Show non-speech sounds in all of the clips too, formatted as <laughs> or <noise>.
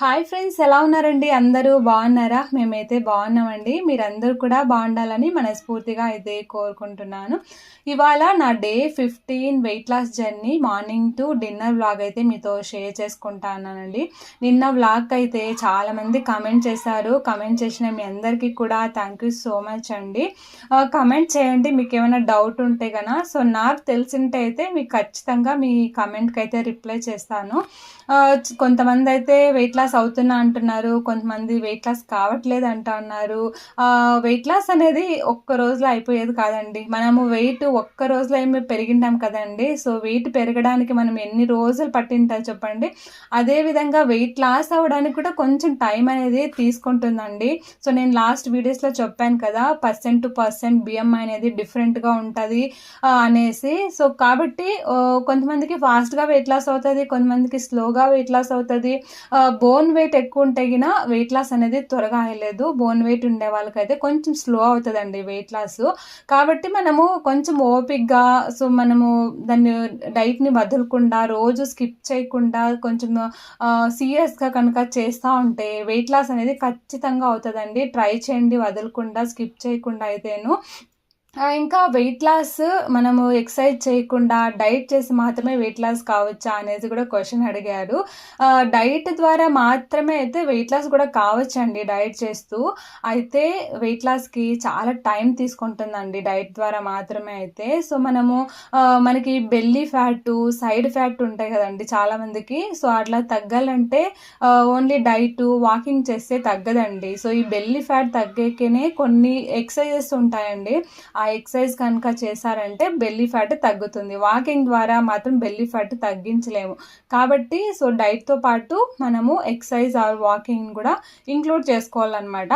Hi friends ఎలా ఉన్నారండి? అందరూ బాగున్నారా? మేమైతే బాగున్నామండి. మీరందరూ కూడా బాగుండాలని మనస్ఫూర్తిగా అయితే కోరుకుంటున్నాను. ఇవాళ నా day fifteen weight loss journey. Morning to dinner vlog అయితే మీతో షేర్ చేసుకుంటానండి. నిన్న వ్లాగ్ అయితే చాలామంది కమెంట్ చేశారు. కమెంట్ చేసిన మీ అందరికీ కూడా థ్యాంక్ యూ సో మచ్ అండి. కమెంట్ చేయండి మీకు ఏమైనా డౌట్ ఉంటే కనుక సో నాకు తెలిసింటే అయితే మీకు ఖచ్చితంగా మీ కమెంట్కి అయితే రిప్లై చేస్తాను. కొంతమంది అయితే వెయిట్ లాస్ అవుతున్నా అంటున్నారు కొంతమంది వెయిట్ లాస్ కావట్లేదు అంట అన్నారు. వెయిట్ లాస్ అనేది ఒక్క రోజులో అయిపోయేది కాదండి. మనము వెయిట్ ఒక్క రోజులో ఏమి పెరిగింటాం కదండి. సో వెయిట్ పెరగడానికి మనం ఎన్ని రోజులు పట్టింటాం చెప్పండి. అదే విధంగా వెయిట్ లాస్ అవ్వడానికి కూడా కొంచెం టైం అనేది తీసుకుంటుందండి. సో నేను లాస్ట్ వీడియోస్లో చెప్పాను కదా పర్సెంట్ టు పర్సెంట్ బిఎంఐ అనేది డిఫరెంట్గా ఉంటుంది అనేసి. సో కాబట్టి కొంతమందికి ఫాస్ట్గా వెయిట్ లాస్ అవుతుంది కొంతమందికి స్లోగా వెయిట్ లాస్ అవుతుంది. బోన్ వెయిట్ ఎక్కువ ఉంటే గిన వెయిట్ లాస్ అనేది త్వరగా అయ్యలేదు. బోన్ వెయిట్ ఉండే వాళ్ళకైతే కొంచెం స్లో అవుతుందండి వెయిట్ లాస్ కాబట్టి మనము కొంచెం ఓపిక్గా సో మనము దాన్ని డైట్ని వదలకుండా రోజు స్కిప్ చేయకుండా కొంచెం సీరియస్గా కనుక చేస్తూ ఉంటే వెయిట్ లాస్ అనేది ఖచ్చితంగా అవుతుందండి. ట్రై చేయండి వదలకుండా స్కిప్ చేయకుండా అయితేను. ఇంకా వెయిట్ లాస్ మనము ఎక్సర్సైజ్ చేయకుండా డైట్ చేసి మాత్రమే వెయిట్ లాస్ కావచ్చా అనేది కూడా క్వశ్చన్ అడిగారు డైట్ ద్వారా మాత్రమే అయితే వెయిట్ లాస్ కూడా కావచ్చండి డైట్ చేస్తూ. అయితే వెయిట్ లాస్కి చాలా టైం తీసుకుంటుందండి డైట్ ద్వారా మాత్రమే అయితే. సో మనము మనకి బెల్లీ ఫ్యాట్ సైడ్ ఫ్యాట్ ఉంటాయి కదండి చాలామందికి. సో అట్లా తగ్గాలంటే ఓన్లీ డైట్ వాకింగ్ చేస్తే తగ్గదండి. సో ఈ బెల్లీ ఫ్యాట్ తగ్గేకేనే కొన్ని ఎక్సర్సైజెస్ ఉంటాయండి. ఆ ఎక్సర్సైజ్ కనుక చేశారంటే బెల్లీ ఫ్యాట్ తగ్గుతుంది. వాకింగ్ ద్వారా మాత్రం బెల్లీ ఫ్యాట్ తగ్గించలేము. కాబట్టి సో డైట్తో పాటు మనము ఎక్సర్సైజ్ ఆర్ వాకింగ్ కూడా ఇంక్లూడ్ చేసుకోవాలన్నమాట.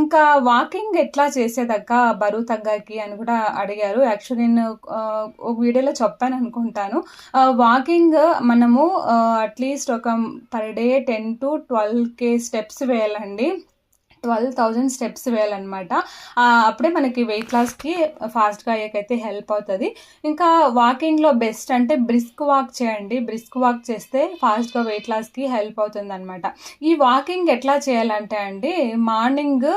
ఇంకా వాకింగ్ ఎట్లా చేసేదక్క? బరువు తగ్గాకి అని కూడా అడిగారు. యాక్చువల్లీ నేను ఒక వీడియోలో చెప్పాను అనుకుంటాను. వాకింగ్ మనము అట్లీస్ట్ ఒక per day ten to twelve K steps వేయాలండి. ట్వెల్వ్ థౌజండ్ స్టెప్స్ వేయాలన్నమాట. అప్పుడే మనకి వెయిట్ లాస్కి ఫాస్ట్గా అయ్యాకైతే హెల్ప్ అవుతుంది. ఇంకా వాకింగ్లో బెస్ట్ అంటే బ్రిస్క్ వాక్ చేయండి. బ్రిస్క్ వాక్ చేస్తే ఫాస్ట్గా వెయిట్ లాస్కి హెల్ప్ అవుతుంది అనమాట ఈ వాకింగ్ ఎట్లా చేయాలంటే అండి మార్నింగ్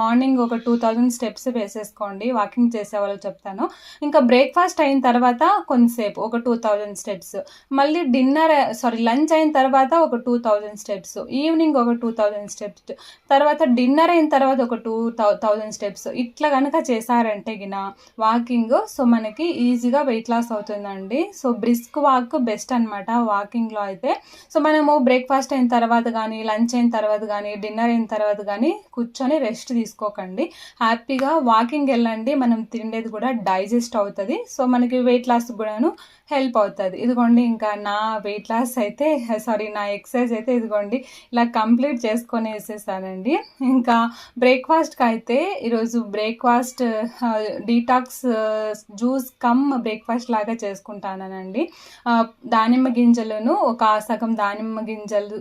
మార్నింగ్ ఒక టూ థౌజండ్ స్టెప్స్ వేసేసుకోండి. వాకింగ్ చేసే వాళ్ళు చెప్తాను. ఇంకా బ్రేక్ఫాస్ట్ అయిన తర్వాత కొంతసేపు ఒక టూ థౌజండ్ స్టెప్స్ మళ్ళీ డిన్నర్ సారీ లంచ్ అయిన తర్వాత ఒక టూ థౌజండ్ స్టెప్స్ ఈవినింగ్ ఒక టూ థౌజండ్ స్టెప్స్ తర్వాత డి డిన్నర్ అయిన తర్వాత ఒక టూ థౌజండ్ స్టెప్స్ ఇట్లా కనుక చేశారంటే గిన వాకింగ్ సో మనకి ఈజీగా వెయిట్ లాస్ అవుతుందండి. సో బ్రిస్క్ వాక్ బెస్ట్ అనమాట వాకింగ్లో అయితే. సో మనము బ్రేక్ఫాస్ట్ అయిన తర్వాత కానీ లంచ్ అయిన తర్వాత కానీ డిన్నర్ అయిన తర్వాత కానీ కూర్చొని రెస్ట్ తీసుకోకండి. హ్యాపీగా వాకింగ్ వెళ్ళండి మనం తిండేది కూడా డైజెస్ట్ అవుతుంది. సో మనకి వెయిట్ లాస్ కూడాను హెల్ప్ అవుతుంది. ఇదిగోండి ఇంకా నా వెయిట్ లాస్ అయితే సారీ నా ఎక్సర్సైజ్ అయితే ఇదిగోండి ఇలా కంప్లీట్ చేసుకొని వేసేసానండి. ఇంకా బ్రేక్ఫాస్ట్కి అయితే ఈరోజు breakfast detox juice cum breakfast లాగా చేసుకుంటానండి దానిమ్మ గింజలను ఒక సగం దానిమ్మ గింజలు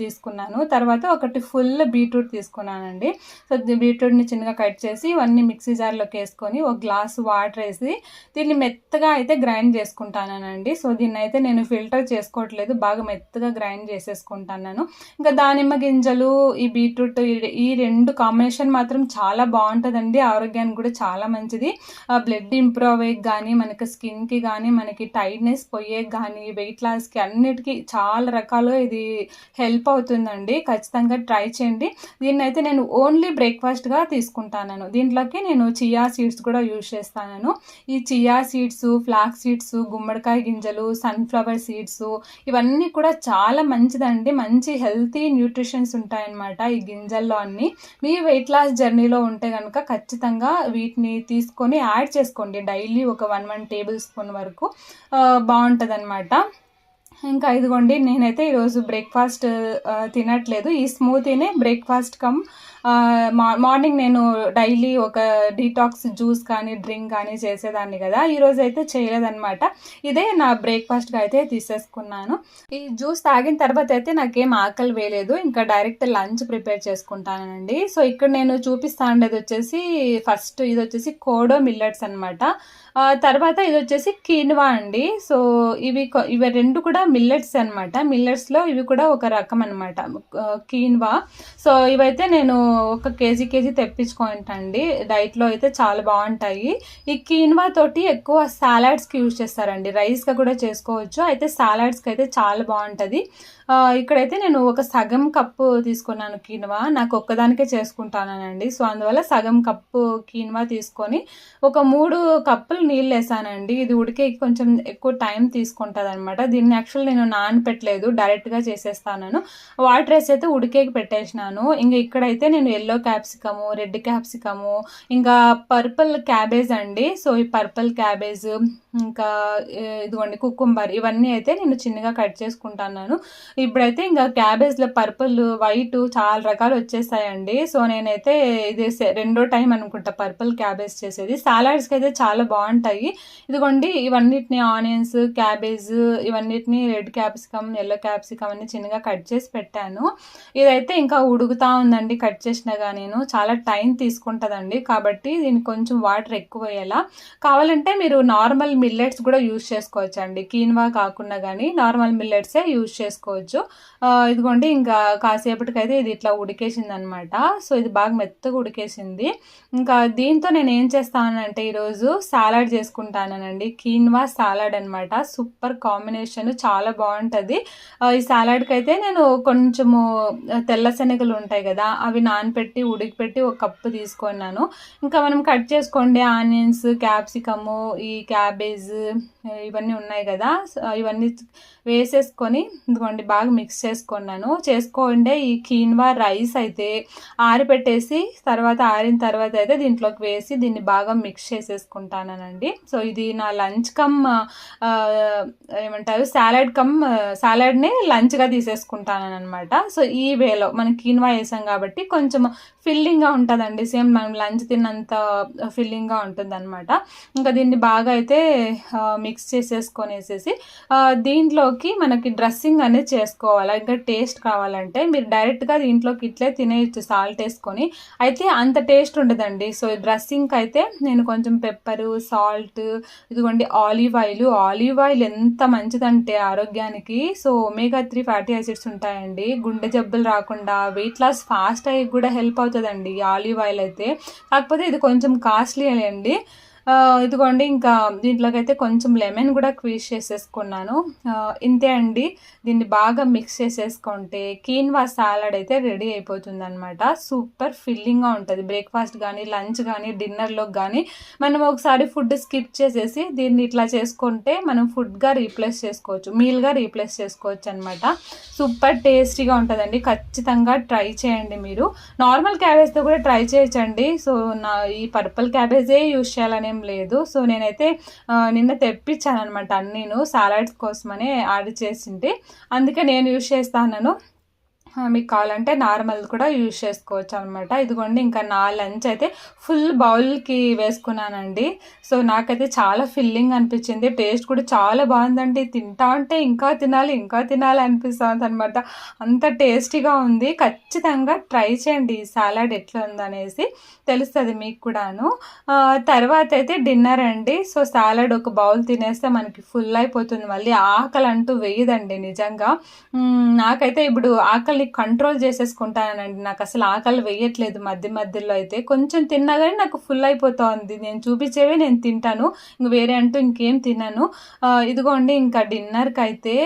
తీసుకున్నాను. తర్వాత ఒకటి ఫుల్ బీట్రూట్ తీసుకున్నానండి. సో బీట్రూట్ని చిన్నగా కట్ చేసి ఇవన్నీ మిక్సీ జార్లోకి వేసుకొని ఒక గ్లాస్ వాటర్ వేసి దీన్ని మెత్తగా అయితే గ్రైండ్ చేసుకుంటానండి సో దీన్ని అయితే నేను ఫిల్టర్ చేసుకోవట్లేదు. బాగా మెత్తగా గ్రైండ్ చేసేసుకుంటాను ఇంకా దానిమ్మ గింజలు ఈ బీట్రూట్ ఈ- ఈ రెండు కాంబినేషన్ మాత్రం చాలా బాగుంటుందండి. ఆరోగ్యానికి కూడా చాలా మంచిది. బ్లడ్ ఇంప్రూవ్ అయ్యే కానీ మనకి స్కిన్కి కానీ మనకి టైట్నెస్ పోయే కానీ వెయిట్ లాస్కి అన్నిటికీ చాలా రకాలుగా ఇది హెల్ప్ అవుతుందండి. ఖచ్చితంగా ట్రై చేయండి. దీన్ని అయితే నేను ఓన్లీ బ్రేక్ఫాస్ట్గా తీసుకుంటాను దీంట్లోకి నేను చియా సీడ్స్ కూడా యూజ్ చేస్తాను ఈ చియా సీడ్స్ ఫ్లాక్ సీడ్స్ గుమ్మడికాయ గింజలు సన్ఫ్లవర్ సీడ్స్ ఇవన్నీ కూడా చాలా మంచిదండి. మంచి హెల్తీ న్యూట్రిషన్స్ ఉంటాయన్నమాట ఈ గింజల్లో అన్ని. మీ వెయిట్ లాస్ జర్నీలో ఉంటే కనుక ఖచ్చితంగా వీటిని తీసుకొని యాడ్ చేసుకోండి. డైలీ ఒక వన్ వన్ టేబుల్ స్పూన్ వరకు బాగుంటుంది అనమాట ఇంకా ఇదిగోండి నేనైతే ఈరోజు బ్రేక్ఫాస్ట్ తినట్లేదు. ఈ స్మూతీనే బ్రేక్ఫాస్ట్ కమ్. మా- మార్నింగ్ నేను డైలీ ఒక డీటాక్స్ జ్యూస్ కానీ డ్రింక్ కానీ చేసేదాన్ని కదా. ఈరోజు అయితే చేయలేదన్నమాట. ఇదే నా బ్రేక్ఫాస్ట్గా అయితే తీసేసుకున్నాను. ఈ జ్యూస్ తాగిన తర్వాత అయితే నాకేం ఆకలి వేయలేదు. ఇంకా డైరెక్ట్ లంచ్ ప్రిపేర్ చేసుకుంటానండి. సో ఇక్కడ నేను చూపిస్తా ఉండేది వచ్చేసి ఫస్ట్ ఇది వచ్చేసి కోడో మిల్లెట్స్ అనమాట తర్వాత ఇది వచ్చేసి కీన్వా అండి. సో ఇవి ఇవి రెండు కూడా మిల్లెట్స్ అనమాట మిల్లెట్స్లో ఇవి కూడా ఒక రకం అనమాట కీన్వా సో ఇవైతే నేను ఒక కేజీ కేజీ తెప్పించుకుంటండి. డైట్లో అయితే చాలా బాగుంటాయి. ఈ కీన్వా తోటి ఎక్కువ సాలాడ్స్కి యూజ్ చేస్తారండి. రైస్గా కూడా చేసుకోవచ్చు. అయితే సాలాడ్స్కి అయితే చాలా బాగుంటుంది. ఇక్కడైతే నేను ఒక సగం కప్పు తీసుకున్నాను కీన్వా. నాకు ఒక్కదానికే చేసుకుంటానండి సో అందువల్ల సగం కప్పు కీన్వా తీసుకొని ఒక మూడు కప్పులు నీళ్ళు వేసానండి. ఇది ఉడికే కొంచెం ఎక్కువ టైం తీసుకుంటుంది అనమాట దీన్ని యాక్చువల్ నేను నానపెట్టలేదు డైరెక్ట్గా చేసేస్తాను వాటర్ వేసి అయితే ఉడికేకి పెట్టేసినాను. ఇంకా ఇక్కడైతే నేను ఎల్లో క్యాప్సికము రెడ్ క్యాప్సికము ఇంకా పర్పుల్ క్యాబేజ్ అండి. సో ఈ పర్పుల్ క్యాబేజ్ ఇంకా ఇదిగోండి కుకుంబర్ ఇవన్నీ అయితే నేను చిన్నగా కట్ చేసుకుంటున్నాను. ఇప్పుడైతే ఇంకా క్యాబేజ్లో పర్పుల్ వైట్ చాలా రకాలు వచ్చేసాయండి. సో నేనైతే ఇది రెండో టైం అనుకుంటా పర్పుల్ క్యాబేజ్ చేసేది. సాలాడ్స్కి అయితే చాలా బాగుంటాయి. ఇదిగోండి ఇవన్నిటిని ఆనియన్స్ క్యాబేజ్ ఇవన్నిటిని రెడ్ క్యాప్సికమ్ ఎల్లో క్యాప్సికమ్ అన్ని చిన్నగా కట్ చేసి పెట్టాను. ఇదైతే ఇంకా ఉడుకుతా ఉందండి కట్ చేసినా నేను చాలా టైం తీసుకుంటుందండి. కాబట్టి దీనికి కొంచెం వాటర్ ఎక్కువ అయ్యేలా కావాలంటే మీరు నార్మల్ మిల్లెట్స్ కూడా యూజ్ చేసుకోవచ్చు అండి కీన్వా కాకుండా కానీ నార్మల్ మిల్లెట్సే యూజ్ చేసుకోవచ్చు. ఇదిగోండి ఇంకా కాసేపటికైతే ఇది ఇట్లా ఉడికేసింది అనమాట సో ఇది బాగా మెత్తగా ఉడికేసింది. ఇంకా దీంతో నేను ఏం చేస్తానంటే ఈరోజు సాలాడ్ చేసుకుంటానండి కీన్వా సాలాడ్ అనమాట. సూపర్ కాంబినేషన్ చాలా బాగుంటుంది. ఈ సాలాడ్కి అయితే నేను కొంచెము తెల్ల శనగలు ఉంటాయి కదా అవి నానపెట్టి ఉడికిపెట్టి ఒక కప్పు తీసుకున్నాను. ఇంకా మనం కట్ చేసుకోండి ఆనియన్స్ క్యాప్సికము ఈ క్యాబేజ్ ఇవన్నీ ఉన్నాయి కదా. ఇవన్నీ వేసేసుకొని ఇదిగోండి బాగా మిక్స్ చేసుకున్నాను. చేసుకోండి ఈ కీన్వా రైస్ అయితే ఆరిపెట్టేసి తర్వాత ఆరిన తర్వాత అయితే దీంట్లోకి వేసి దీన్ని బాగా మిక్స్ చేసేసుకుంటానండి. సో ఇది నా లంచ్ కమ్ ఏమంటారు సాలడ్ కమ్ సాలడ్ని లంచ్గా తీసేసుకుంటాను అనమాట సో ఈ వేలో మనం కీన్వా వేసాం కాబట్టి కొంచెం ఫిల్లింగ్గా ఉంటుందండి. సేమ్ మనం లంచ్ తిన్నంత ఫిల్లింగ్గా ఉంటుంది అనమాట ఇంకా దీన్ని బాగా అయితే మిక్స్ చేసేసుకొనేసేసి దీంట్లోకి మనకి డ్రెస్సింగ్ అనేది చేసుకోవాలి? ఇంకా టేస్ట్ కావాలంటే మీరు డైరెక్ట్గా దీంట్లోకి ఇట్లే తినేయచ్చు సాల్ట్ వేసుకొని అయితే అంత టేస్ట్ ఉండదండి. సో డ్రెస్సింగ్కి అయితే నేను కొంచెం పెప్పరు సాల్ట్ ఇదిగోండి ఆలివ్ ఆయిల్. ఆలివ్ ఆయిల్ ఎంత మంచిదంటే ఆరోగ్యానికి. So omega three fatty acids ఉంటాయండి. గుండె జబ్బులు రాకుండా వెయిట్ లాస్ ఫాస్ట్ అయ్యి కూడా హెల్ప్ అవుతుంది. అవుతుందండి ఆలివ్ ఆయిల్ అయితే. కాకపోతే ఇది కొంచెం కాస్ట్లీ అండి. ఇదిగోండి ఇంకా దీంట్లోకైతే కొంచెం లెమన్ కూడా క్వీజ్ చేసేసుకున్నాను. ఇంతే అండి. దీన్ని బాగా మిక్స్ చేసేసుకుంటే కీన్వా సాలడ్ అయితే రెడీ అయిపోతుంది అనమాట సూపర్ ఫిల్లింగ్గా ఉంటుంది. బ్రేక్ఫాస్ట్ కానీ లంచ్ కానీ డిన్నర్లోకి కానీ మనం ఒకసారి ఫుడ్ స్కిప్ చేసేసి దీన్ని ఇట్లా చేసుకుంటే మనం ఫుడ్గా రీప్లేస్ చేసుకోవచ్చు. మీల్గా రీప్లేస్ చేసుకోవచ్చు అనమాట సూపర్ టేస్టీగా ఉంటుందండి. ఖచ్చితంగా ట్రై చేయండి మీరు. నార్మల్ క్యాబేజ్తో కూడా ట్రై చేయొచ్చండి. సో నా ఈ పర్పుల్ క్యాబేజే యూజ్ చేయాలనే ఏం లేదు. సో నేనైతే నిన్న తెప్పించాను అనమాట అన్నీను సాలడ్స్ కోసమనే ఆర్డర్ చేసింది అందుకే నేను యూజ్ చేస్తాను మీకు కావాలంటే నార్మల్ కూడా యూజ్ చేసుకోవచ్చు అనమాట ఇదిగోండి ఇంకా నా లంచ్ అయితే ఫుల్ బౌల్కి వేసుకున్నానండి. సో నాకైతే చాలా ఫిల్లింగ్ అనిపించింది. టేస్ట్ కూడా చాలా బాగుందండి. తింటా ఉంటే ఇంకా తినాలి ఇంకా తినాలి అనిపిస్తుంది అనమాట అంత టేస్టీగా ఉంది. ఖచ్చితంగా ట్రై చేయండి ఈ సాలాడ్ ఎట్లా ఉందనేసి. తెలుస్తుంది మీకు కూడాను. తర్వాత అయితే డిన్నర్ అండి. సో సాలడ్ ఒక బౌల్ తినేస్తే మనకి ఫుల్ అయిపోతుంది. మళ్ళీ ఆకలి అంటూ వేయదండి నిజంగా. నాకైతే ఇప్పుడు ఆకలి కంట్రోల్ చేసేసుకుంటానండి నాకు అసలు ఆకలి వేయట్లేదు మధ్య మధ్యలో అయితే. కొంచెం తిన్నా కానీ నాకు ఫుల్ అయిపోతుంది. నేను చూపించేవి నేను తింటాను. ఇంక వేరే అంటూ ఇంకేం తిన్నాను ఇదిగోండి ఇంకా డిన్నర్కి అయితే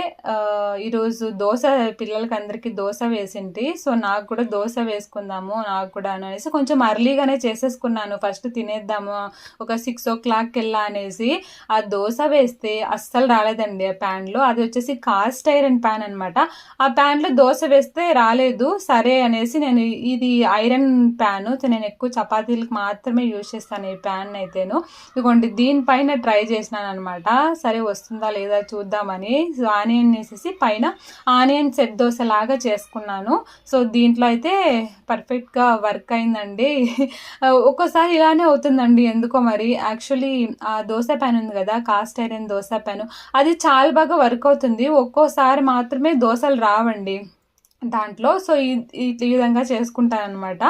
ఈరోజు దోశ పిల్లలకి అందరికీ దోశ వేసింటి. సో నాకు కూడా దోశ వేసుకుందాము నాకు కూడా అనేసి కొంచెం అర్లీగానే చేసేసుకున్నాను. ఫస్ట్ తినేద్దాము ఒక సిక్స్ ఓ క్లాక్కి వెళ్ళా అనేసి. ఆ దోశ వేస్తే అస్సలు రాలేదండి ఆ ప్యాన్లో అది వచ్చేసి కాస్ట్ ఐరన్ ప్యాన్ అనమాట ఆ ప్యాన్లో దోశ వేస్తే రాలేదు. సరే అనేసి నేను ఇది ఐరన్ ప్యాన్. నేను ఎక్కువ చపాతీలకు మాత్రమే యూజ్ చేస్తాను ఈ ప్యాన్ అయితేను. ఇదిగోండి దీనిపైన ట్రై చేసినాను అనమాట సరే వస్తుందా లేదా చూద్దామని. ఆనియన్ వేసేసి పైన ఆనియన్ సెట్ దోశ లాగా చేసుకున్నాను. సో దీంట్లో అయితే పర్ఫెక్ట్గా వర్క్ అయిందండి. <laughs> ఒక్కోసారి ఇలానే అవుతుందండి. ఎందుకో మరి యాక్చువల్లీ ఆ దోశ ప్యాన్ ఉంది కదా కాస్ట్ ఐరన్ దోశ ప్యాన్. అది చాలా బాగా వర్క్ అవుతుంది. ఒక్కోసారి మాత్రమే దోశలు రావండి. దాంట్లో. సో ఈ విధంగా చేసుకుంటాను అనమాట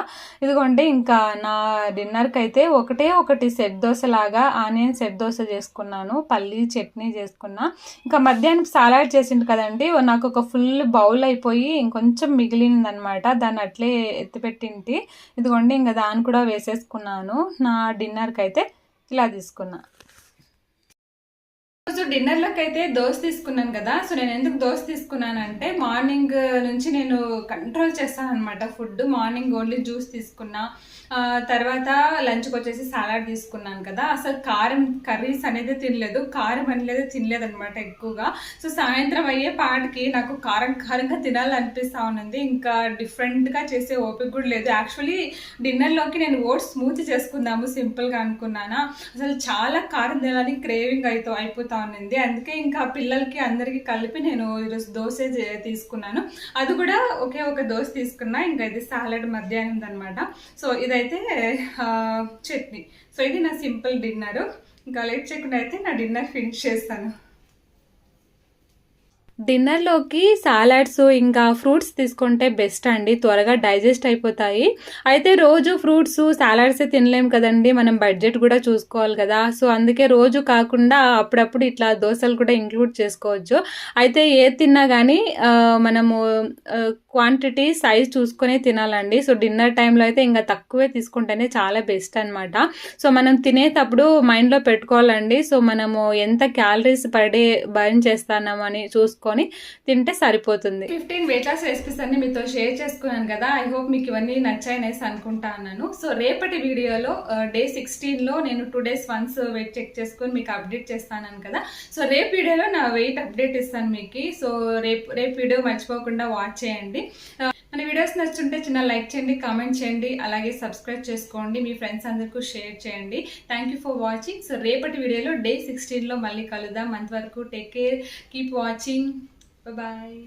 ఇదిగోండి ఇంకా నా డిన్నర్కి అయితే ఒకటే ఒకటి సెట్ దోశ లాగా ఆనియన్ సెట్ దోశ చేసుకున్నాను పల్లీ చట్నీ చేసుకున్నా. ఇంకా మధ్యాహ్నం సాలాడ్ చేసిండు కదండి నాకు ఒక ఫుల్ బౌల్ అయిపోయి ఇంకొంచెం మిగిలిందనమాట దాన్ని అట్లే ఎత్తిపెట్టింటి. ఇదిగోండి ఇంకా దాన్ని కూడా వేసేసుకున్నాను. నా డిన్నర్కి అయితే ఇలా తీసుకున్నా. డిన్నర్లోకి అయితే దోశ తీసుకున్నాను కదా సో నేను ఎందుకు దోశ తీసుకున్నానంటే మార్నింగ్ నుంచి నేను కంట్రోల్ చేస్తాను అనమాట ఫుడ్ మార్నింగ్ ఓన్లీ జ్యూస్ తీసుకున్నా. తర్వాత లంచ్కి వచ్చేసి సలాడ్ తీసుకున్నాను కదా. అసలు కారం కర్రీస్ అనేది తినలేదు. కారం అనేది తినలేదు అనమాట ఎక్కువగా. సో సాయంత్రం అయ్యే పాటికి నాకు కారం కారంగా తినాలనిపిస్తూ ఉన్నది. ఇంకా డిఫరెంట్గా చేసే ఓపిక కూడా లేదు. యాక్చువల్లీ డిన్నర్లోకి నేను ఓట్స్ స్మూత్ చేసుకుందాము సింపుల్గా అనుకున్నానా. అసలు చాలా కారం తినాలని క్రేవింగ్ అయితే అయిపోతా ఉన్నది. అందుకే ఇంకా పిల్లలకి అందరికీ కలిపి నేను ఈరోజు దోశ తీసుకున్నాను. అది కూడా ఒకే ఒక దోశ తీసుకున్నా. ఇంకా ఇది సాలడ్ మధ్యాహ్నం అనమాట సో ఇదైతే అయితే చట్నీ. సో ఇది నా సింపుల్ డిన్నర్. ఇంకా లేట్ చేయకుండా అయితే నా డిన్నర్ ఫినిష్ చేస్తాను. డిన్నర్లోకి సాలాడ్స్ ఇంకా ఫ్రూట్స్ తీసుకుంటే బెస్ట్ అండి. త్వరగా డైజెస్ట్ అయిపోతాయి. అయితే రోజు ఫ్రూట్స్ సాలాడ్స్ తినలేం కదండి. మనం బడ్జెట్ కూడా చూసుకోవాలి కదా. సో అందుకే రోజు కాకుండా అప్పుడప్పుడు ఇట్లా దోశలు కూడా ఇంక్లూడ్ చేసుకోవచ్చు. అయితే ఏ తిన్నా కానీ మనము క్వాంటిటీ సైజ్ చూసుకొని తినాలండి. సో డిన్నర్ టైంలో అయితే ఇంకా తక్కువే తీసుకుంటేనే చాలా బెస్ట్ అనమాట సో మనం తినేటప్పుడు మైండ్లో పెట్టుకోవాలండి. సో మనము ఎంత క్యాలరీస్ పర్ డే బర్న్ చేస్తున్నామని చూసుకొని తింటే సరిపోతుంది. ఫిఫ్టీన్ వెయిట్ లాస్ రెసిపీస్ అన్ని మీతో షేర్ చేసుకున్నాను కదా ఐ హోప్ మీకు ఇవన్నీ నచ్చాయనేసి అనుకుంటాను సో రేపటి వీడియోలో డే సిక్స్టీన్లో నేను two days once weight check చేసుకొని మీకు అప్డేట్ చేస్తాను కదా. సో రేపు వీడియోలో నా వెయిట్ అప్డేట్ ఇస్తాను మీకు. సో రేపు రేపు వీడియో మర్చిపోకుండా వాచ్ చేయండి. మన వీడియోస్ నచ్చుంటే చిన్న లైక్ చేయండి కామెంట్ చేయండి అలాగే సబ్స్క్రైబ్ చేసుకోండి మీ ఫ్రెండ్స్ అందరికీ షేర్ చేయండి. Thank you for watching so రేపటి వీడియోలో డే సిక్స్టీన్లో మళ్ళీ కలుద్దాం. అంతవరకు take care keep watching bye